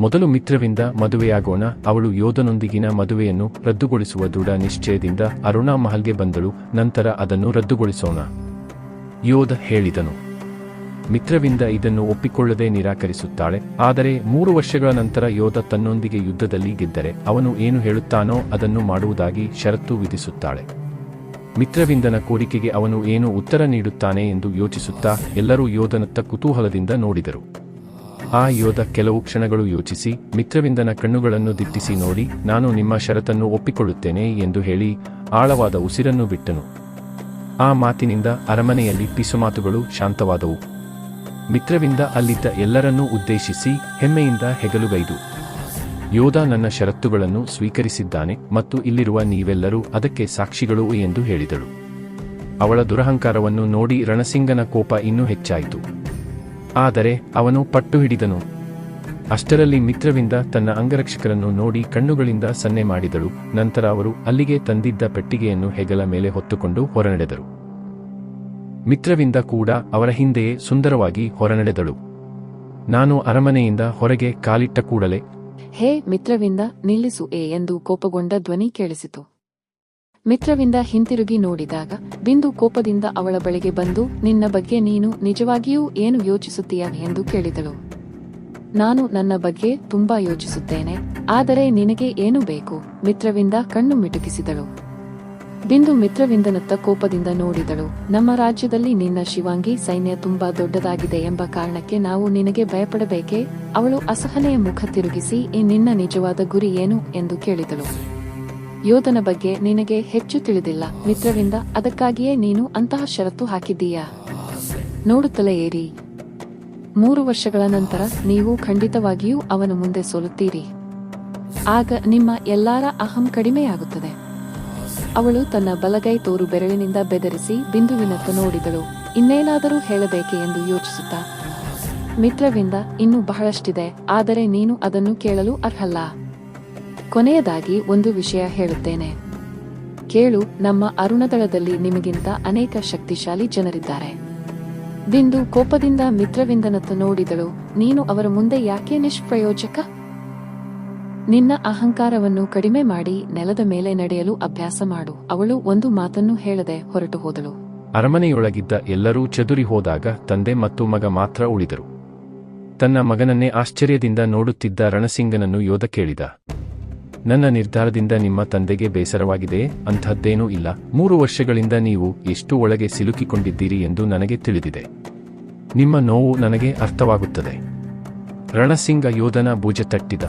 ಮೊದಲು ಮಿತ್ರವಿಂದ ಮದುವೆಯಾಗೋಣ. ಅವಳು ಯೋಧನೊಂದಿಗಿನ ಮದುವೆಯನ್ನು ರದ್ದುಗೊಳಿಸುವ ದೃಢ ನಿಶ್ಚಯದಿಂದ ಅರುಣಾ ಮಹಲ್ಗೆ ಬಂದಳು. ನಂತರ ಅದನ್ನು ರದ್ದುಗೊಳಿಸೋಣ. ಯೋಧ ಹೇಳಿದನು. ಮಿತ್ರವಿಂದ ಇದನ್ನು ಒಪ್ಪಿಕೊಳ್ಳದೆ ನಿರಾಕರಿಸುತ್ತಾಳೆ. ಆದರೆ ಮೂರು ವರ್ಷಗಳ ನಂತರ ಯೋಧ ತನ್ನೊಂದಿಗೆ ಯುದ್ಧದಲ್ಲಿ ಗೆದ್ದರೆ ಅವನು ಏನು ಹೇಳುತ್ತಾನೋ ಅದನ್ನು ಮಾಡುವುದಾಗಿ ಷರತ್ತು ವಿಧಿಸುತ್ತಾಳೆ. ಮಿತ್ರವಿಂದನ ಕೋರಿಕೆಗೆ ಅವನು ಏನು ಉತ್ತರ ನೀಡುತ್ತಾನೆ ಎಂದು ಯೋಚಿಸುತ್ತಾ ಎಲ್ಲರೂ ಯೋಧನತ್ತ ಕುತೂಹಲದಿಂದ ನೋಡಿದರು. ಆ ಯೋಧ ಕೆಲವು ಕ್ಷಣಗಳು ಯೋಚಿಸಿ, ಮಿತ್ರವಿಂದನ ಕಣ್ಣುಗಳನ್ನು ದಿಟ್ಟಿಸಿ ನೋಡಿ, ನಾನು ನಿಮ್ಮ ಷರತ್ತನ್ನು ಒಪ್ಪಿಕೊಳ್ಳುತ್ತೇನೆ ಎಂದು ಹೇಳಿ, ಆಳವಾದ ಉಸಿರನ್ನು ಬಿಟ್ಟನು. ಆ ಮಾತಿನಿಂದ ಅರಮನೆಯಲ್ಲಿ ಪಿಸುಮಾತುಗಳು ಶಾಂತವಾದವು. ಮಿತ್ರವಿಂದ ಅಲ್ಲಿದ್ದ ಎಲ್ಲರನ್ನೂ ಉದ್ದೇಶಿಸಿ, ಹೆಮ್ಮೆಯಿಂದ ಹೆಗಲುಗೈದು. ಯೋಧ ನನ್ನ ಷರತ್ತುಗಳನ್ನು ಸ್ವೀಕರಿಸಿದ್ದಾನೆ ಮತ್ತು ಇಲ್ಲಿರುವ ನೀವೆಲ್ಲರೂ ಅದಕ್ಕೆ ಸಾಕ್ಷಿಗಳು ಎಂದು ಹೇಳಿದಳು. ಅವಳ ದುರಹಂಕಾರವನ್ನು ನೋಡಿ ರಣಸಿಂಗನ ಕೋಪ ಇನ್ನೂ ಹೆಚ್ಚಾಯಿತು. ಆದರೆ ಅವನು ಪಟ್ಟು ಹಿಡಿದನು ಅಷ್ಟರಲ್ಲಿ ಮಿತ್ರವಿಂದ ತನ್ನ ಅಂಗರಕ್ಷಕರನ್ನು ನೋಡಿ ಕಣ್ಣುಗಳಿಂದ ಸನ್ನೆ ಮಾಡಿದಳು. ನಂತರ ಅವರು ಅಲ್ಲಿಗೆ ತಂದಿದ್ದ ಪೆಟ್ಟಿಗೆಯನ್ನು ಹೆಗಲ ಮೇಲೆ ಹೊತ್ತುಕೊಂಡು ಹೊರನಡೆದರು. ಮಿತ್ರವಿಂದ ಕೂಡ ಅವರ ಹಿಂದೆಯೇ ಸುಂದರವಾಗಿ ಹೊರನಡೆದಳು. ನಾನು ಅರಮನೆಯಿಂದ ಹೊರಗೆ ಕಾಲಿಟ್ಟ ಕೂಡಲೇ, ಹೇ ಮಿತ್ರವಿಂದ ನಿಲ್ಲಿಸು ಎ ಎಂದು ಕೋಪಗೊಂಡ ಧ್ವನಿ ಕೇಳಿಸಿತು. ಮಿತ್ರವಿಂದ ಹಿಂತಿರುಗಿ ನೋಡಿದಾಗ ಬಿಂದು ಕೋಪದಿಂದ ಅವಳ ಬಳಿಗೆ ಬಂದು, ನಿನ್ನ ಬಗ್ಗೆ ನೀನು ನಿಜವಾಗಿಯೂ ಏನು ಯೋಚಿಸುತ್ತೀಯ? ಎಂದು ಕೇಳಿದಳು. ನಾನು ನನ್ನ ಬಗ್ಗೆ ತುಂಬಾ ಯೋಚಿಸುತ್ತೇನೆ, ಆದರೆ ನಿನಗೆ ಏನು ಬೇಕು? ಮಿತ್ರವಿಂದ ಕಣ್ಣು ಮಿಟುಕಿಸಿದಳು. ಬಿಂದು ಮಿತ್ರವಿಂದನತ್ತ ಕೋಪದಿಂದ ನೋಡಿದಳು. ನಮ್ಮ ರಾಜ್ಯದಲ್ಲಿ ನಿನ್ನ ಶಿವಾಂಗಿ ಸೈನ್ಯ ತುಂಬಾ ದೊಡ್ಡದಾಗಿದೆ ಎಂಬ ಕಾರಣಕ್ಕೆ ನಾವು ನಿನಗೆ ಭಯಪಡಬೇಕೇ? ಅವಳು ಅಸಹನೆಯ ಮುಖ ತಿರುಗಿಸಿ, ಈ ನಿನ್ನ ನಿಜವಾದ ಗುರಿ ಏನು? ಎಂದು ಕೇಳಿದಳು. ಯೋಧನ ಬಗ್ಗೆ ನಿನಗೆ ಹೆಚ್ಚು ತಿಳಿದಿಲ್ಲ. ಮಿತ್ರರಿಂದ ಅದಕ್ಕಾಗಿಯೇ ನೀನು ಅಂತಹ ಷರತ್ತು ಹಾಕಿದ್ದೀಯಾ? ನೋಡುತ್ತಲೇ ಏರಿ. ಮೂರು ವರ್ಷಗಳ ನಂತರ ನೀವು ಖಂಡಿತವಾಗಿಯೂ ಅವನು ಮುಂದೆ ಸೋಲುತ್ತೀರಿ. ಆಗ ನಿಮ್ಮ ಎಲ್ಲಾರ ಅಹಂ ಕಡಿಮೆಯಾಗುತ್ತದೆ. ಅವಳು ತನ್ನ ಬಲಗೈ ತೋರು ಬೆರಳಿನಿಂದ ಬೆದರಿಸಿ ಬಿಂದುವಿನತ್ತ ನೋಡಿದಳು. ಇನ್ನೇನಾದರೂ ಹೇಳಬೇಕೆ ಎಂದು ಯೋಚಿಸುತ್ತಾ? ಮಿತ್ರವಿಂದ ಇನ್ನೂ ಬಹಳಷ್ಟಿದೆ, ಆದರೆ ನೀನು ಅದನ್ನು ಕೇಳಲು ಅರ್ಹಲ್ಲ. ಕೊನೆಯದಾಗಿ ಒಂದು ವಿಷಯ ಹೇಳುತ್ತೇನೆ. ಕೇಳು, ನಮ್ಮ ಅರುಣದಳದಲ್ಲಿ ನಿಮಗಿಂತ ಅನೇಕ ಶಕ್ತಿಶಾಲಿ ಜನರಿದ್ದಾರೆ. ಬಿಂದು ಕೋಪದಿಂದ ಮಿತ್ರವಿಂದನತ್ತ ನೋಡಿದಳು, ನೀನು ಅವರ ಮುಂದೆ ಯಾಕೆ ನಿಷ್ಪ್ರಯೋಜಕ? ನಿನ್ನ ಅಹಂಕಾರವನ್ನು ಕಡಿಮೆ ಮಾಡಿ ನೆಲದ ಮೇಲೆ ನಡೆಯಲು ಅಭ್ಯಾಸ ಮಾಡು, ಅವಳು ಒಂದು ಮಾತನ್ನು ಹೇಳದೆ ಹೊರಟು ಹೋದಳು. ಅರಮನೆಯೊಳಗಿದ್ದ ಎಲ್ಲರೂ ಚದುರಿ ಹೋದಾಗ ತಂದೆ ಮತ್ತು ಮಗ ಮಾತ್ರ ಉಳಿದರು. ತನ್ನ ಮಗನನ್ನೇ ಆಶ್ಚರ್ಯದಿಂದ ನೋಡುತ್ತಿದ್ದ ರಣಸಿಂಗನನ್ನು ಯೋಧ ಕೇಳಿದ. ನನ್ನ ನಿರ್ಧಾರದಿಂದ ನಿಮ್ಮ ತಂದೆಗೆ ಬೇಸರವಾಗಿದೆ, ಅಂಥದ್ದೇನೂ ಇಲ್ಲ. ಮೂರು ವರ್ಷಗಳಿಂದ ನೀವು ಎಷ್ಟು ಒಳಗೆ ಸಿಲುಕಿಕೊಂಡಿದ್ದೀರಿ ಎಂದು ನನಗೆ ತಿಳಿದಿದೆ. ನಿಮ್ಮ ನೋವು ನನಗೆ ಅರ್ಥವಾಗುತ್ತದೆ. ರಣಸಿಂಗ ಯೋಧನ ಭುಜ ತಟ್ಟಿದ.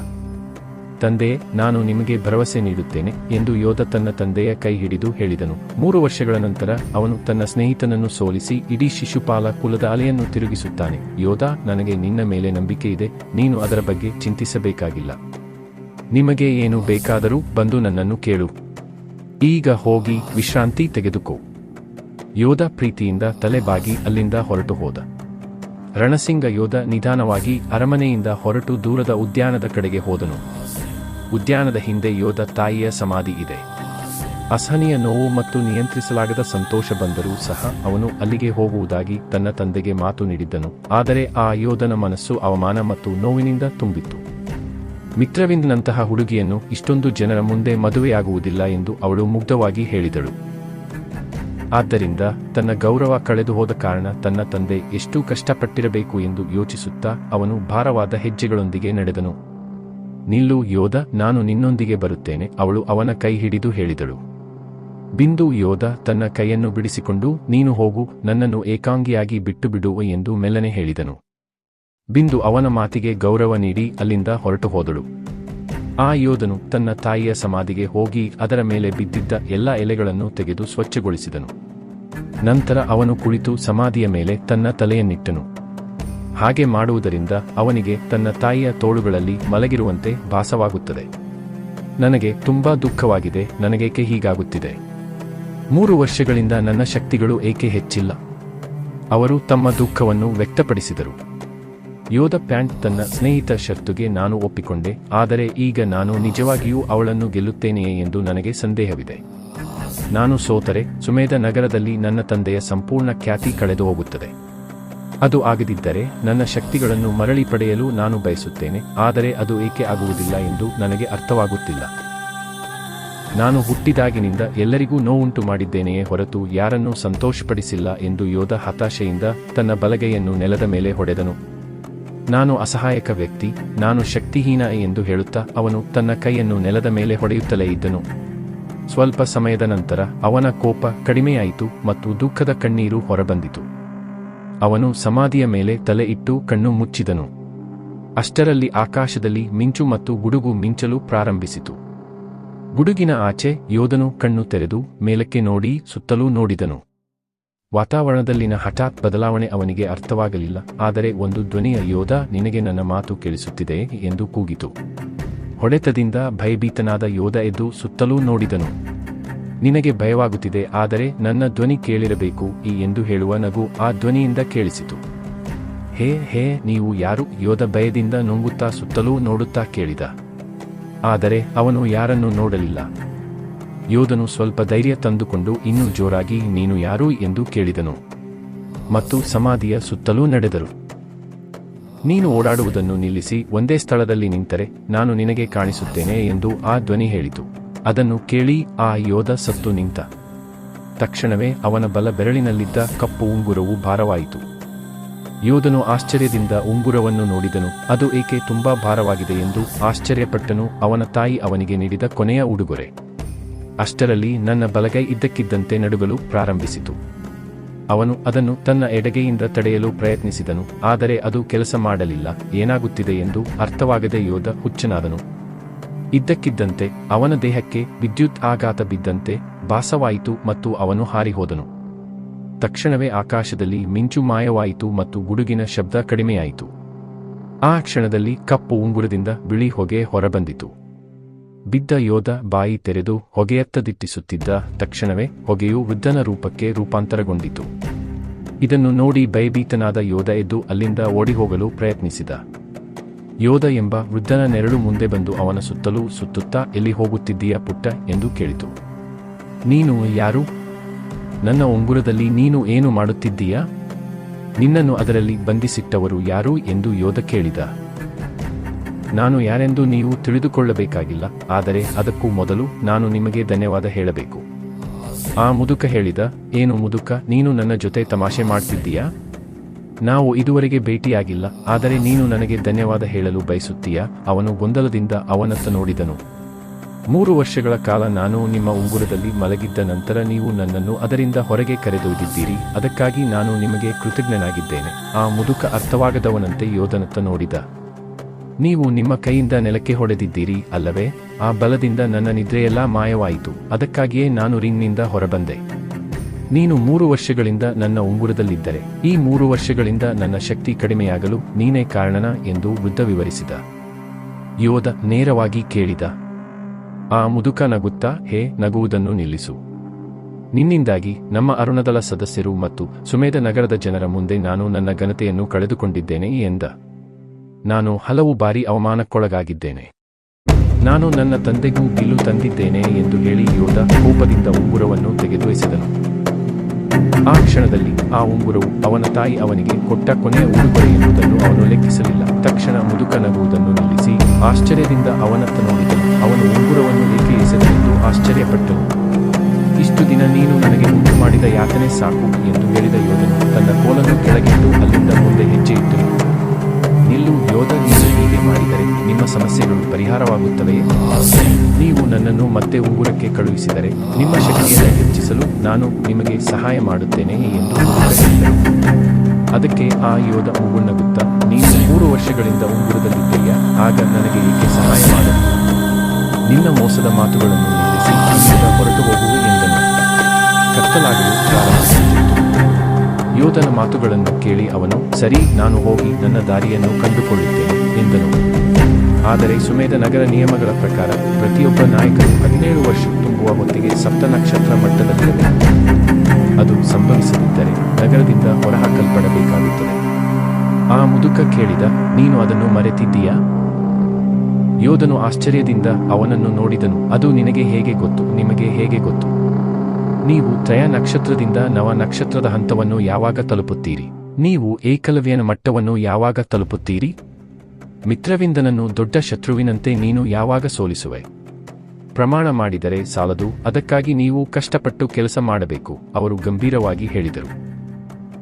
ತಂದೆ, ನಾನು ನಿಮಗೆ ಭರವಸೆ ನೀಡುತ್ತೇನೆ ಎಂದು ಯೋಧ ತನ್ನ ತಂದೆಯ ಕೈ ಹಿಡಿದು ಹೇಳಿದನು. ಮೂರು ವರ್ಷಗಳ ನಂತರ ಅವನು ತನ್ನ ಸ್ನೇಹಿತನನ್ನು ಸೋಲಿಸಿ ಇಡೀ ಶಿಶುಪಾಲ ಕುಲದ ಅಲೆಯನ್ನು ತಿರುಗಿಸುತ್ತಾನೆ. ಯೋಧ, ನನಗೆ ನಿನ್ನ ಮೇಲೆ ನಂಬಿಕೆ ಇದೆ, ನೀನು ಅದರ ಬಗ್ಗೆ ಚಿಂತಿಸಬೇಕಾಗಿಲ್ಲ. ನಿಮಗೆ ಏನು ಬೇಕಾದರೂ ಬಂದು ನನ್ನನ್ನು ಕೇಳು. ಈಗ ಹೋಗಿ ವಿಶ್ರಾಂತಿ ತೆಗೆದುಕೋ. ಯೋಧ ಪ್ರೀತಿಯಿಂದ ತಲೆಬಾಗಿ ಅಲ್ಲಿಂದ ಹೊರಟು ಹೋದ. ರಣಸಿಂಗ ಯೋಧ ನಿಧಾನವಾಗಿ ಅರಮನೆಯಿಂದ ಹೊರಟು ದೂರದ ಉದ್ಯಾನದ ಕಡೆಗೆ ಹೋದನು. ಉದ್ಯಾನದ ಹಿಂದೆ ಯೋಧ ತಾಯಿಯ ಸಮಾಧಿ ಇದೆ. ಅಸಹನೀಯ ನೋವು ಮತ್ತು ನಿಯಂತ್ರಿಸಲಾಗದ ಸಂತೋಷ ಬಂದರೂ ಸಹ ಅವನು ಅಲ್ಲಿಗೆ ಹೋಗುವುದಾಗಿ ತನ್ನ ತಂದೆಗೆ ಮಾತು ನೀಡಿದ್ದನು. ಆದರೆ ಆ ಯೋಧನ ಮನಸ್ಸು ಅವಮಾನ ಮತ್ತು ನೋವಿನಿಂದ ತುಂಬಿತ್ತು. ಮಿತ್ರವಿಂದ್ನಂತಹ ಹುಡುಗಿಯನ್ನು ಇಷ್ಟೊಂದು ಜನರ ಮುಂದೆ ಮದುವೆಯಾಗುವುದಿಲ್ಲ ಎಂದು ಅವಳು ಮುಗ್ಧವಾಗಿ ಹೇಳಿದಳು. ಆದ್ದರಿಂದ ತನ್ನ ಗೌರವ ಕಳೆದು ಹೋದ ಕಾರಣ ತನ್ನ ತಂದೆ ಎಷ್ಟು ಕಷ್ಟಪಟ್ಟಿರಬೇಕು ಎಂದು ಯೋಚಿಸುತ್ತಾ ಅವನು ಭಾರವಾದ ಹೆಜ್ಜೆಗಳೊಂದಿಗೆ ನಡೆದನು. ನಿಲ್ಲು ಯೋಧ, ನಾನು ನಿನ್ನೊಂದಿಗೆ ಬರುತ್ತೇನೆ, ಅವಳು ಅವನ ಕೈ ಹಿಡಿದು ಹೇಳಿದಳು. ಬಿಂದು ಯೋಧ, ತನ್ನ ಕೈಯನ್ನು ಬಿಡಿಸಿಕೊಂಡು, ನೀನು ಹೋಗು, ನನ್ನನ್ನು ಏಕಾಂಗಿಯಾಗಿ ಬಿಟ್ಟು ಬಿಡುವ ಎಂದು ಮೆಲ್ಲನೆ ಹೇಳಿದನು. ಬಿಂದು ಅವನ ಮಾತಿಗೆ ಗೌರವ ನೀಡಿ ಅಲ್ಲಿಂದ ಹೊರಟು ಹೋದಳು. ಆ ಯೋಧನು ತನ್ನ ತಾಯಿಯ ಸಮಾಧಿಗೆ ಹೋಗಿ ಅದರ ಮೇಲೆ ಬಿದ್ದಿದ್ದ ಎಲ್ಲ ಎಲೆಗಳನ್ನು ತೆಗೆದು ಸ್ವಚ್ಛಗೊಳಿಸಿದನು. ನಂತರ ಅವನು ಕುಳಿತು ಸಮಾಧಿಯ ಮೇಲೆ ತನ್ನ ತಲೆಯನ್ನಿಟ್ಟನು. ಹಾಗೆ ಮಾಡುವುದರಿಂದ ಅವನಿಗೆ ತನ್ನ ತಾಯಿಯ ತೋಳುಗಳಲ್ಲಿ ಮಲಗಿರುವಂತೆ ಭಾಸವಾಗುತ್ತದೆ. ನನಗೆ ತುಂಬಾ ದುಃಖವಾಗಿದೆ, ನನಗೇಕೆ ಹೀಗಾಗುತ್ತಿದೆ? ಮೂರು ವರ್ಷಗಳಿಂದ ನನ್ನ ಶಕ್ತಿಗಳು ಏಕೆ ಹೆಚ್ಚಿಲ್ಲ? ಅವರು ತಮ್ಮ ದುಃಖವನ್ನು ವ್ಯಕ್ತಪಡಿಸಿದರು. ಯೋಧ ಪ್ಯಾಂಟ್ ತನ್ನ ಸ್ನೇಹಿತ ಶರ್ತುಗೆ ನಾನು ಒಪ್ಪಿಕೊಂಡೆ, ಆದರೆ ಈಗ ನಾನು ನಿಜವಾಗಿಯೂ ಅವಳನ್ನು ಗೆಲ್ಲುತ್ತೇನೆಯೇ ಎಂದು ನನಗೆ ಸಂದೇಹವಿದೆ. ನಾನು ಸೋತರೆ, ಸುಮೇಧ ನಗರದಲ್ಲಿ ನನ್ನ ತಂದೆಯ ಸಂಪೂರ್ಣ ಖ್ಯಾತಿ ಕಳೆದು ಹೋಗುತ್ತದೆ. ಅದು ಆಗದಿದ್ದರೆ ನನ್ನ ಶಕ್ತಿಗಳನ್ನು ಮರಳಿ ಪಡೆಯಲು ನಾನು ಬಯಸುತ್ತೇನೆ, ಆದರೆ ಅದು ಏಕೆ ಆಗುವುದಿಲ್ಲ ಎಂದು ನನಗೆ ಅರ್ಥವಾಗುತ್ತಿಲ್ಲ. ನಾನು ಹುಟ್ಟಿದಾಗಿನಿಂದ ಎಲ್ಲರಿಗೂ ನೋವುಂಟು ಮಾಡಿದ್ದೇನೆಯೇ ಹೊರತು ಯಾರನ್ನೂ ಸಂತೋಷಪಡಿಸಿಲ್ಲ ಎಂದು ಯೋಧ ಹತಾಶೆಯಿಂದ ತನ್ನ ಬಲಗೈಯನ್ನು ನೆಲದ ಮೇಲೆ ಹೊಡೆದನು. ನಾನು ಅಸಹಾಯಕ ವ್ಯಕ್ತಿ, ನಾನು ಶಕ್ತಿಹೀನ ಎಂದು ಹೇಳುತ್ತಾ ಅವನು ತನ್ನ ಕೈಯನ್ನು ನೆಲದ ಮೇಲೆ ಹೊಡೆಯುತ್ತಲೇ ಇದ್ದನು. ಸ್ವಲ್ಪ ಸಮಯದ ನಂತರ ಅವನ ಕೋಪ ಕಡಿಮೆಯಾಯಿತು ಮತ್ತು ದುಃಖದ ಕಣ್ಣೀರು ಹೊರಬಂದಿತು. ಅವನು ಸಮಾಧಿಯ ಮೇಲೆ ತಲೆ ಇಟ್ಟು ಕಣ್ಣು ಮುಚ್ಚಿದನು. ಅಷ್ಟರಲ್ಲಿ ಆಕಾಶದಲ್ಲಿ ಮಿಂಚು ಮತ್ತು ಗುಡುಗು ಮಿಂಚಲು ಪ್ರಾರಂಭಿಸಿತು. ಗುಡುಗಿನ ಆಚೆ ಯೋಧನು ಕಣ್ಣು ತೆರೆದು ಮೇಲಕ್ಕೆ ನೋಡಿ ಸುತ್ತಲೂ ನೋಡಿದನು. ವಾತಾವರಣದಲ್ಲಿನ ಹಠಾತ್ ಬದಲಾವಣೆ ಅವನಿಗೆ ಅರ್ಥವಾಗಲಿಲ್ಲ. ಆದರೆ ಒಂದು ಧ್ವನಿಯ ಯೋಧ ನಿನಗೆ ನನ್ನ ಮಾತು ಕೇಳಿಸುತ್ತಿದೆ ಎಂದು ಕೂಗಿತು. ಹೊಡೆತದಿಂದ ಭಯಭೀತನಾದ ಯೋಧ ಎದ್ದು ಸುತ್ತಲೂ ನೋಡಿದನು. ನಿನಗೆ ಭಯವಾಗುತ್ತಿದೆ, ಆದರೆ ನನ್ನ ಧ್ವನಿ ಕೇಳಿರಬೇಕು, ಈ ಎಂದು ಹೇಳುವ ನಗು ಆ ಧ್ವನಿಯಿಂದ ಕೇಳಿಸಿತು. ಹೇ ಹೇ, ನೀವು ಯಾರು? ಯೋಧ ಭಯದಿಂದ ನುಂಗುತ್ತಾ ಸುತ್ತಲೂ ನೋಡುತ್ತಾ ಕೇಳಿದ. ಆದರೆ ಅವನು ಯಾರನ್ನು ನೋಡಲಿಲ್ಲ. ಯೋಧನು ಸ್ವಲ್ಪ ಧೈರ್ಯ ತಂದುಕೊಂಡು ಇನ್ನೂ ಜೋರಾಗಿ, ನೀನು ಯಾರು? ಎಂದು ಕೇಳಿದನು. ಮತ್ತು ಸಮಾಧಿಯ ಸುತ್ತಲೂ ನಡೆದರು. ನೀನು ಓಡಾಡುವುದನ್ನು ನಿಲ್ಲಿಸಿ, ಒಂದೇ ಸ್ಥಳದಲ್ಲಿ ನಿಂತರೆ, ನಾನು ನಿನಗೆ ಕಾಣಿಸುತ್ತೇನೆ ಎಂದು ಆ ಧ್ವನಿ ಹೇಳಿತು. ಅದನ್ನು ಕೇಳಿ ಆ ಯೋಧ ಸತ್ತು ನಿಂತ. ತಕ್ಷಣವೇ ಅವನ ಬಲ ಬೆರಳಿನಲ್ಲಿದ್ದ ಕಪ್ಪು ಉಂಗುರವು ಭಾರವಾಯಿತು. ಯೋಧನು ಆಶ್ಚರ್ಯದಿಂದ ಉಂಗುರವನ್ನು ನೋಡಿದನು. ಅದು ಏಕೆ ತುಂಬಾ ಭಾರವಾಗಿದೆ? ಎಂದು ಆಶ್ಚರ್ಯಪಟ್ಟನು ಅವನ ತಾಯಿ ಅವನಿಗೆ ನೀಡಿದ ಕೊನೆಯ ಉಡುಗೊರೆ. ಅಷ್ಟರಲ್ಲಿ ನನ್ನ ಬಲಗೈ ಇದ್ದಕ್ಕಿದ್ದಂತೆ ನಡುಗಲು ಪ್ರಾರಂಭಿಸಿತು. ಅವನು ಅದನ್ನು ತನ್ನ ಎಡಗೆಯಿಂದ ತಡೆಯಲು ಪ್ರಯತ್ನಿಸಿದನು, ಆದರೆ ಅದು ಕೆಲಸ ಮಾಡಲಿಲ್ಲ, ಏನಾಗುತ್ತಿದೆ ಎಂದು ಅರ್ಥವಾಗದೆ ಯೋಧ ಹುಚ್ಚನಾದನು. ಇದ್ದಕ್ಕಿದ್ದಂತೆ, ಅವನ ದೇಹಕ್ಕೆ ವಿದ್ಯುತ್ ಆಘಾತ ಬಿದ್ದಂತೆ ಭಾಸವಾಯಿತು ಮತ್ತು ಅವನು ಹಾರಿಹೋದನು. ತಕ್ಷಣವೇ ಆಕಾಶದಲ್ಲಿ ಮಿಂಚು ಮಾಯವಾಯಿತು ಮತ್ತು ಗುಡುಗಿನ ಶಬ್ದ ಕಡಿಮೆಯಾಯಿತು. ಆ ಕ್ಷಣದಲ್ಲಿ ಕಪ್ಪು ಉಂಗುರದಿಂದ ಬಿಳಿ ಹೊಗೆ ಹೊರಬಂದಿತು. ಬಿದ್ದ ಯೋಧ ಬಾಯಿ ತೆರೆದು ಹೊಗೆಯತ್ತ ದಿಟ್ಟಿಸುತ್ತಿದ್ದ ತಕ್ಷಣವೇ ಹೊಗೆಯು ವೃದ್ಧನ ರೂಪಕ್ಕೆ ರೂಪಾಂತರಗೊಂಡಿತು. ಇದನ್ನು ನೋಡಿ ಭಯಭೀತನಾದ ಯೋಧ ಎದ್ದು ಅಲ್ಲಿಂದ ಓಡಿಹೋಗಲು ಪ್ರಯತ್ನಿಸಿದ. ಯೋಧ ಎಂಬ ವೃದ್ಧನ ನೆರಳು ಮುಂದೆ ಬಂದು ಅವನ ಸುತ್ತಲೂ ಸುತ್ತುತ್ತಾ, ಎಲ್ಲಿ ಹೋಗುತ್ತಿದ್ದೀಯಾ ಪುಟ್ಟ? ಎಂದು ಕೇಳಿತು. ನೀನು ಯಾರು? ನನ್ನ ಉಂಗುರದಲ್ಲಿ ನೀನು ಏನು ಮಾಡುತ್ತಿದ್ದೀಯಾ? ನಿನ್ನನ್ನು ಅದರಲ್ಲಿ ಬಂಧಿಸಿಟ್ಟವರು ಯಾರು? ಎಂದು ಯೋಧ ಕೇಳಿದ. ನಾನು ಯಾರೆಂದು ನೀವು ತಿಳಿದುಕೊಳ್ಳಬೇಕಾಗಿಲ್ಲ, ಆದರೆ ಅದಕ್ಕೂ ಮೊದಲು ನಾನು ನಿಮಗೆ ಧನ್ಯವಾದ ಹೇಳಬೇಕು. ಆ ಮುದುಕ ಹೇಳಿದ, ಏನು ಮುದುಕ, ನೀನು ನನ್ನ ಜೊತೆ ತಮಾಷೆ ಮಾಡ್ತಿದ್ದೀಯಾ? ನಾವು ಇದುವರೆಗೆ ಭೇಟಿಯಾಗಿಲ್ಲ, ಆದರೆ ನೀನು ನನಗೆ ಧನ್ಯವಾದ ಹೇಳಲು ಬಯಸುತ್ತೀಯಾ? ಅವನು ಗೊಂದಲದಿಂದ ಅವನತ್ತ ನೋಡಿದನು. ಮೂರು ವರ್ಷಗಳ ಕಾಲ ನಾನು ನಿಮ್ಮ ಉಂಗುರದಲ್ಲಿ ಮಲಗಿದ್ದ ನಂತರ ನೀವು ನನ್ನನ್ನು ಅದರಿಂದ ಹೊರಗೆ ಕರೆದೊಯ್ದಿದ್ದೀರಿ, ಅದಕ್ಕಾಗಿ ನಾನು ನಿಮಗೆ ಕೃತಜ್ಞನಾಗಿದ್ದೇನೆ. ಆ ಮುದುಕ ಅರ್ಥವಾಗದವನಂತೆ ಯೋಧನತ್ತ ನೋಡಿದ. ನೀವು ನಿಮ್ಮ ಕೈಯಿಂದ ನೆಲಕ್ಕೆ ಹೊಡೆದಿದ್ದೀರಿ, ಅಲ್ಲವೇ? ಆ ಬಲದಿಂದ ನನ್ನ ನಿದ್ರೆಯೆಲ್ಲ ಮಾಯವಾಯಿತು. ಅದಕ್ಕಾಗಿಯೇ ನಾನು ರಿಂಗ್ನಿಂದ ಹೊರಬಂದೆ. ನೀನು ಮೂರು ವರ್ಷಗಳಿಂದ ನನ್ನ ಉಂಗುರದಲ್ಲಿದ್ದರೆ, ಈ ಮೂರು ವರ್ಷಗಳಿಂದ ನನ್ನ ಶಕ್ತಿ ಕಡಿಮೆಯಾಗಲು ನೀನೇ ಕಾರಣನ ಎಂದು ವೃದ್ಧ ವಿವರಿಸಿದ. ಯೋಧ ನೇರವಾಗಿ ಕೇಳಿದ, ಆ ಮುದುಕ ನಗುತ್ತಾ? ಹೇ, ನಗುವುದನ್ನು ನಿಲ್ಲಿಸು. ನಿನ್ನಿಂದಾಗಿ ನಮ್ಮ ಅರುಣದಳ ಸದಸ್ಯರು ಮತ್ತು ಸುಮೇಧ ನಗರದ ಜನರ ಮುಂದೆ ನಾನು ನನ್ನ ಘನತೆಯನ್ನು ಕಳೆದುಕೊಂಡಿದ್ದೇನೆ ಎಂದ. ನಾನು ಹಲವು ಬಾರಿ ಅವಮಾನಕ್ಕೊಳಗಾಗಿದ್ದೇನೆ. ನಾನು ನನ್ನ ತಂದೆಗೂ ಬಿಲ್ಲು ತಂದಿದ್ದೇನೆ ಎಂದು ಹೇಳಿ ಯೋಧ ಕೋಪದಿಂದ ಉಂಗುರವನ್ನು ತೆಗೆದು ಆ ಕ್ಷಣದಲ್ಲಿ ಆ ಉಂಗುರವು ಅವನ ತಾಯಿ ಅವನಿಗೆ ಕೊಟ್ಟ ಕೊನೆಯ ಉಡುಗೊರೆ ಎಂಬುದನ್ನು ಅವನು ಲೆಕ್ಕಿಸಲಿಲ್ಲ. ತಕ್ಷಣ ಮುದುಕ ನಗುವುದನ್ನು ನಿಲ್ಲಿಸಿ ಆಶ್ಚರ್ಯದಿಂದ ಅವನತ್ತ ನೋಡಿದನು. ಅವನು ಉಂಗುರವನ್ನು ಏಕೆ ಎಸೆದನೆಂದು ಆಶ್ಚರ್ಯಪಟ್ಟನು. ಇಷ್ಟು ದಿನ ನೀನು ನನಗೆ ಉಂಟು ಮಾಡಿದ ಯಾತನೆ ಸಾಕು ಎಂದು ಹೇಳಿದ ಯೋಧನು ತನ್ನ ಕೋಲನ್ನು ಕೆಳಗಿಟ್ಟು ಅಲ್ಲಿಂದ ಮುಂದೆ ಹೆಜ್ಜೆ ಇಟ್ಟನು. ನಿಲ್ಲು ಯೋಧ ನೀನು ಹೀಗೆ ಮಾಡಿದರೆ ನಿಮ್ಮ ಸಮಸ್ಯೆಗಳು ಪರಿಹಾರವಾಗುತ್ತವೆ. ನೀವು ನನ್ನನ್ನು ಮತ್ತೆ ಉಂಗುರಕ್ಕೆ ಕಳುಹಿಸಿದರೆ ನಿಮ್ಮ ಶಕ್ತಿಯನ್ನು ಹೆಚ್ಚಿಸಲು ನಾನು ನಿಮಗೆ ಸಹಾಯ ಮಾಡುತ್ತೇನೆ ಎಂದು ಅದಕ್ಕೆ ಆ ಯೋಧ ಮುಗುಣ್ಣಗುತ್ತಾ ನೀನು ಮೂರು ವರ್ಷಗಳಿಂದ ಉಂಗುರದಲ್ಲಿದ್ದೀಯಾ? ಆಗ ನನಗೆ ಏಕೆ ಸಹಾಯ ಮಾಡು. ನಿನ್ನ ಮೋಸದ ಮಾತುಗಳನ್ನು ನಿಲ್ಲಿಸಿ ಹೊರಟು ಹೋಗುವು ಎಂದನು. ಕತ್ತಲಾಗಲು ಯೋಧನ ಮಾತುಗಳನ್ನು ಕೇಳಿ ಅವನು, ಸರಿ, ನಾನು ಹೋಗಿ ನನ್ನ ದಾರಿಯನ್ನು ಕಂಡುಕೊಳ್ಳುತ್ತೇನೆ, ಎಂದನು. ಆದರೆ ಸುಮೇಧ ನಗರ ನಿಯಮಗಳ ಪ್ರಕಾರ ಪ್ರತಿಯೊಬ್ಬ ನಾಯಕನು ಹದಿನೇಳು ವರ್ಷ ತುಂಬುವ ಹೊತ್ತಿಗೆ ಸಪ್ತ ನಕ್ಷತ್ರ ಮಟ್ಟದಲ್ಲಿರಬೇಕು. ಅದು ಸಂಭವಿಸದಿದ್ದರೆ ನಗರದಿಂದ ಹೊರಹಾಕಲ್ಪಡಬೇಕಾಗುತ್ತದೆ. ಆ ಮುದುಕ ಕೇಳಿದ, ನೀನು ಅದನ್ನು ಮರೆತಿದ್ದೀಯಾ? ಯೋಧನು ಆಶ್ಚರ್ಯದಿಂದ ಅವನನ್ನು ನೋಡಿದನು, ಅದು ನಿನಗೆ ಹೇಗೆ ಗೊತ್ತು? ನಿಮಗೆ ಹೇಗೆ ಗೊತ್ತು? ನೀವು ತ್ರಯ ನಕ್ಷತ್ರದಿಂದ ನವ ನಕ್ಷತ್ರದ ಹಂತವನ್ನು ಯಾವಾಗ ತಲುಪುತ್ತೀರಿ? ನೀವು ಏಕಲವ್ಯನ ಮಟ್ಟವನ್ನು ಯಾವಾಗ ತಲುಪುತ್ತೀರಿ? ಮಿತ್ರವಿಂದನನ್ನು ದೊಡ್ಡ ಶತ್ರುವಿನಂತೆ ನೀನು ಯಾವಾಗ ಸೋಲಿಸುವೆ? ಪ್ರಮಾಣ ಮಾಡಿದರೆ ಸಾಲದು, ಅದಕ್ಕಾಗಿ ನೀವು ಕಷ್ಟಪಟ್ಟು ಕೆಲಸ ಮಾಡಬೇಕು, ಅವರು ಗಂಭೀರವಾಗಿ ಹೇಳಿದರು.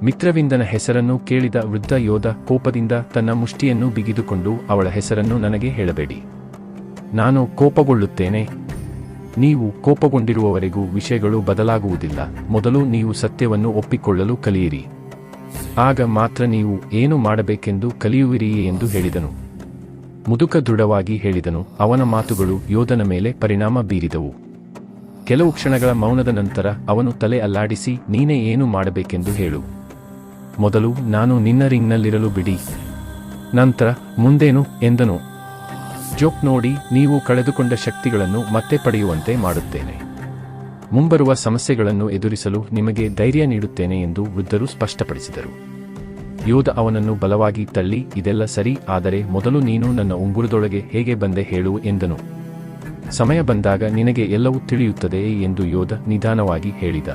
ಮಿತ್ರವಿಂದನ ಹೆಸರನ್ನು ಕೇಳಿದ ವೃದ್ಧ ಯೋಧ ಕೋಪದಿಂದ ತನ್ನ ಮುಷ್ಟಿಯನ್ನು ಬಿಗಿದುಕೊಂಡು ಅವಳ ಹೆಸರನ್ನು ನನಗೆ ಹೇಳಬೇಡಿ. ನಾನು ಕೋಪಗೊಳ್ಳುತ್ತೇನೆ ನೀವು ಕೋಪಗೊಂಡಿರುವವರೆಗೂ ವಿಷಯಗಳು ಬದಲಾಗುವುದಿಲ್ಲ. ಮೊದಲು ನೀವು ಸತ್ಯವನ್ನು ಒಪ್ಪಿಕೊಳ್ಳಲು ಕಲಿಯಿರಿ. ಆಗ ಮಾತ್ರ ನೀವು ಏನು ಮಾಡಬೇಕೆಂದು ಕಲಿಯುವಿರಿ ಎಂದು ಹೇಳಿದನು. ಮುದುಕ ದೃಢವಾಗಿ ಹೇಳಿದನು, ಅವನ ಮಾತುಗಳು ಯೋಧನ ಮೇಲೆ ಪರಿಣಾಮ ಬೀರಿದವು. ಕೆಲವು ಕ್ಷಣಗಳ ಮೌನದ ನಂತರ ಅವನು ತಲೆ ಅಲ್ಲಾಡಿಸಿ, ನೀನೇ ಏನು ಮಾಡಬೇಕೆಂದು ಹೇಳು. ಮೊದಲು ನಾನು ನಿನ್ನ ರಿಂಗ್ನಲ್ಲಿರಲು ಬಿಡಿ. ನಂತರ, ಮುಂದೇನು ಎಂದನು. ಜೋಕ್ ನೋಡಿ ನೀವು ಕಳೆದುಕೊಂಡ ಶಕ್ತಿಗಳನ್ನು ಮತ್ತೆ ಪಡೆಯುವಂತೆ ಮಾಡುತ್ತೇನೆ. ಮುಂಬರುವ ಸಮಸ್ಯೆಗಳನ್ನು ಎದುರಿಸಲು ನಿಮಗೆ ಧೈರ್ಯ ನೀಡುತ್ತೇನೆ ಎಂದು ವೃದ್ಧರು ಸ್ಪಷ್ಟಪಡಿಸಿದರು. ಯೋಧ ಅವನನ್ನು ಬಲವಾಗಿ ತಳ್ಳಿ, ಇದೆಲ್ಲ ಸರಿ, ಆದರೆ ಮೊದಲು ನೀನು ನನ್ನ ಉಂಗುರದೊಳಗೆ ಹೇಗೆ ಬಂದೆ ಹೇಳು ಎಂದನು. ಸಮಯ ಬಂದಾಗ ನಿನಗೆ ಎಲ್ಲವೂ ತಿಳಿಯುತ್ತದೆ ಎಂದು ಯೋಧ ನಿಧಾನವಾಗಿ ಹೇಳಿದ.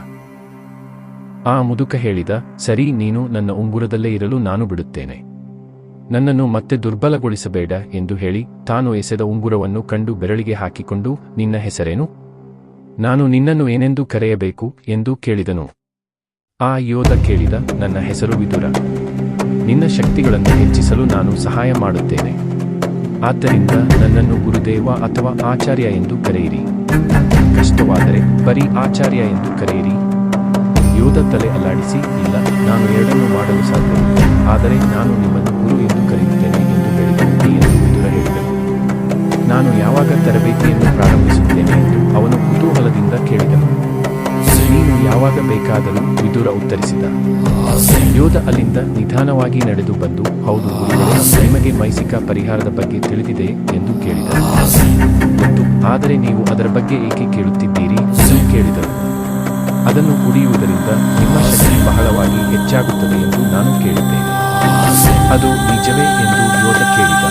ಆ ಮುದುಕ ಹೇಳಿದ, ಸರಿ, ನೀನು ನನ್ನ ಉಂಗುರದಲ್ಲೇ ಇರಲು ನಾನು ಬಿಡುತ್ತೇನೆ. ನನ್ನನ್ನು ಮತ್ತೆ ದುರ್ಬಲಗೊಳಿಸಬೇಡ ಎಂದು ಹೇಳಿ ತಾನು ಎಸೆದ ಉಂಗುರವನ್ನು ಕಂಡು ಬೆರಳಿಗೆ ಹಾಕಿಕೊಂಡು, ನಿನ್ನ ಹೆಸರೇನು? ನಾನು ನಿನ್ನನ್ನು ಏನೆಂದು ಕರೆಯಬೇಕು ಎಂದು ಕೇಳಿದನು. ಆ ಯೋಧ ಕೇಳಿದ, ನನ್ನ ಹೆಸರು ವಿದುರ. ನಿನ್ನ ಶಕ್ತಿಗಳನ್ನು ಹೆಚ್ಚಿಸಲು ನಾನು ಸಹಾಯ ಮಾಡುತ್ತೇನೆ. ಆದ್ದರಿಂದ ನನ್ನನ್ನು ಗುರುದೇವ ಅಥವಾ ಆಚಾರ್ಯ ಎಂದು ಕರೆಯಿರಿ. ಕಷ್ಟವಾದರೆ ಬರೀ ಆಚಾರ್ಯ ಎಂದು ಕರೆಯಿರಿ. ಯೋಧ ತಲೆ ಅಲ್ಲಾಡಿಸಿ, ಇಲ್ಲ, ನಾನು ಎರಡನ್ನೂ ಮಾಡಲು ಸಾಧ್ಯ ಆದರೆ ನಾನು ನಿಮ್ಮನ್ನು ಗುರು ಎಂದು ಕರೆಯುತ್ತೇನೆ ಎಂದು ಹೇಳಿದನು ಎಂದು ಹೇಳಿದನು. ನಾನು ಯಾವಾಗ ತರಬೇತಿಯನ್ನು ಪ್ರಾರಂಭಿಸುತ್ತೇನೆ ಎಂದು ಅವನು ಕುತೂಹಲದಿಂದ ಕೇಳಿದನು. ನೀನು ಯಾವಾಗ ಬೇಕಾದರೂ ವಿದುರ ಉತ್ತರಿಸಿದ. ಯೋಧ ಅಲ್ಲಿಂದ ನಿಧಾನವಾಗಿ ನಡೆದು ಬಂದು, ಹೌದು ನಿಮಗೆ ಮೈಸಿಕ ಪರಿಹಾರದ ಬಗ್ಗೆ ತಿಳಿದಿದೆ ಎಂದು ಕೇಳಿದ ಆದರೆ ನೀವು ಅದರ ಬಗ್ಗೆ ಏಕೆ ಕೇಳುತ್ತಿದ್ದೀರಿ ಕೇಳಿದರು ಅದನ್ನು ಕುಡಿಯುವುದರಿಂದ ನಿಮ್ಮ ಶಕ್ತಿ ಬಹಳವಾಗಿ ಹೆಚ್ಚಾಗುತ್ತದೆ ಎಂದು ನಾನು ಕೇಳಿದ್ದೇನೆ. ಅದು ನಿಜವೇ ಎಂದು ಯೋಧ ಕೇಳಿದ.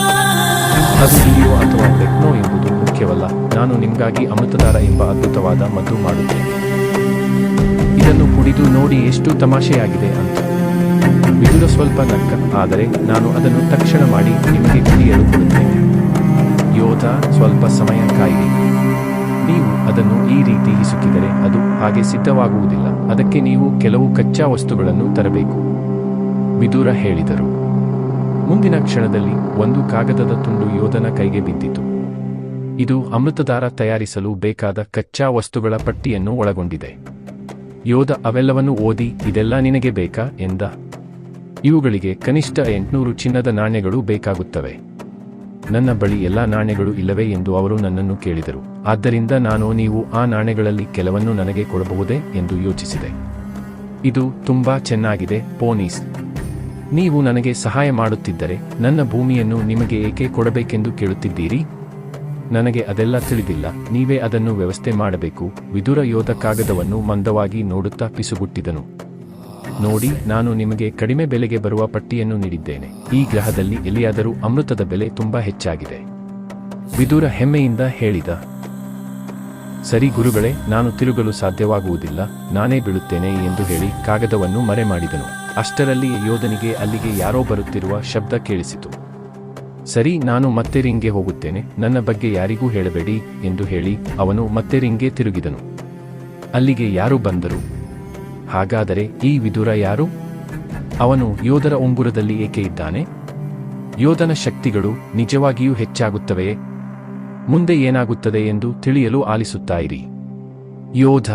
ಅದು ಹಿರಿಯೋ ಅಥವಾ ಬೆಕ್ನೋ ಎಂಬುದು ಮುಖ್ಯವಲ್ಲ. ನಾನು ನಿಮಗಾಗಿ ಅಮೃತದಾರ ಎಂಬ ಅದ್ಭುತವಾದ ಮದ್ದು ಮಾಡುತ್ತೇನೆ. ಇದನ್ನು ಕುಡಿದು ನೋಡಿ ಎಷ್ಟು ತಮಾಷೆಯಾಗಿದೆ ಅಂತ. ವಿದುರ ಸ್ವಲ್ಪ ನಕ್ಕ, ಆದರೆ ನಾನು ಅದನ್ನು ತಕ್ಷಣ ಮಾಡಿ ನಿಮಗೆ ಕುಡಿಯಲು ಕೊಡುತ್ತೇನೆ. ಯೋಧ, ಸ್ವಲ್ಪ ಸಮಯ ಕಾಯಿರಿ. ನೀವು ಅದನ್ನು ಈ ರೀತಿ ಹಿಸುಕಿದರೆ ಅದು ಹಾಗೆ ಸಿದ್ಧವಾಗುವುದಿಲ್ಲ. ಅದಕ್ಕೆ ನೀವು ಕೆಲವು ಕಚ್ಚಾ ವಸ್ತುಗಳನ್ನು ತರಬೇಕು. ವಿದುರ ಹೇಳಿದರು. ಮುಂದಿನ ಕ್ಷಣದಲ್ಲಿ ಒಂದು ಕಾಗದದ ತುಂಡು ಯೋಧನ ಕೈಗೆ ಬಿದ್ದಿತು. ಇದು ಅಮೃತದಾರ ತಯಾರಿಸಲು ಬೇಕಾದ ಕಚ್ಚಾ ವಸ್ತುಗಳ ಪಟ್ಟಿಯನ್ನು ಒಳಗೊಂಡಿದೆ. ಯೋಧ, ಅವೆಲ್ಲವನ್ನು ಓದಿ, ಇದೆಲ್ಲ ನಿನಗೆ ಬೇಕಾ? ಎಂದ. ಇವುಗಳಿಗೆ ಕನಿಷ್ಠ ಎಂಟುನೂರು ಚಿನ್ನದ ನಾಣ್ಯಗಳು ಬೇಕಾಗುತ್ತವೆ. ನನ್ನ ಬಳಿ ಎಲ್ಲ ನಾಣ್ಯಗಳು ಇಲ್ಲವೇ ಎಂದು ಅವರು ನನ್ನನ್ನು ಕೇಳಿದರು. ಆದ್ದರಿಂದ ನಾನು ನೀವು ಆ ನಾಣ್ಯಗಳಲ್ಲಿ ಕೆಲವನ್ನು ನನಗೆ ಕೊಡಬಹುದೇ ಎಂದು ಯೋಚಿಸಿದೆ. ಇದು ತುಂಬಾ ಚೆನ್ನಾಗಿದೆ, ಪೋನೀಸ್. ನೀವು ನನಗೆ ಸಹಾಯ ಮಾಡುತ್ತಿದ್ದರೆ ನನ್ನ ಭೂಮಿಯನ್ನು ನಿಮಗೆ ಏಕೆ ಕೊಡಬೇಕೆಂದು ಕೇಳುತ್ತಿದ್ದೀರಿ? ನನಗೆ ಅದೆಲ್ಲ ತಿಳಿದಿಲ್ಲ, ನೀವೇ ಅದನ್ನು ವ್ಯವಸ್ಥೆ ಮಾಡಬೇಕು. ವಿದುರ ಯೋಧ ಕಾಗದವನ್ನು ಮಂದವಾಗಿ ನೋಡುತ್ತಾ ಪಿಸುಗುಟ್ಟಿದನು. ನೋಡಿ, ನಾನು ನಿಮಗೆ ಕಡಿಮೆ ಬೆಲೆಗೆ ಬರುವ ಪಟ್ಟಿಯನ್ನು ನೀಡಿದ್ದೇನೆ. ಈ ಗ್ರಹದಲ್ಲಿ ಎಲ್ಲಿಯಾದರೂ ಅಮೃತದ ಬೆಲೆ ತುಂಬಾ ಹೆಚ್ಚಾಗಿದೆ. ವಿದುರ ಹೆಮ್ಮೆಯಿಂದ ಹೇಳಿದ, ಸರಿ ಗುರುಗಳೇ, ನಾನು ತಿರುಗಲು ಸಾಧ್ಯವಾಗುವುದಿಲ್ಲ, ನಾನೇ ಬೀಳುತ್ತೇನೆ ಎಂದು ಹೇಳಿ ಕಾಗದವನ್ನು ಮರೆ ಮಾಡಿದನು ಅಷ್ಟರಲ್ಲಿ ಯೋಧನಿಗೆ ಅಲ್ಲಿಗೆ ಯಾರೋ ಬರುತ್ತಿರುವ ಶಬ್ದ ಕೇಳಿಸಿತು. ಸರಿ, ನಾನು ಮತ್ತೆ ರಿಂಗ್ಗೆ ಹೋಗುತ್ತೇನೆ, ನನ್ನ ಬಗ್ಗೆ ಯಾರಿಗೂ ಹೇಳಬೇಡಿ ಎಂದು ಹೇಳಿ ಅವನು ಮತ್ತೆ ರಿಂಗ್ಗೆ ತಿರುಗಿದನು. ಅಲ್ಲಿಗೆ ಯಾರು ಬಂದರು? ಹಾಗಾದರೆ ಈ ವಿದುರ ಯಾರು? ಅವನು ಯೋಧರ ಉಂಗುರದಲ್ಲಿ ಏಕೆ ಇದ್ದಾನೆ? ಯೋಧನ ಶಕ್ತಿಗಳು ನಿಜವಾಗಿಯೂ ಹೆಚ್ಚಾಗುತ್ತವೆಯೇ? ಮುಂದೆ ಏನಾಗುತ್ತದೆ ಎಂದು ತಿಳಿಯಲು ಆಲಿಸುತ್ತಾ ಇರಿ. ಯೋಧ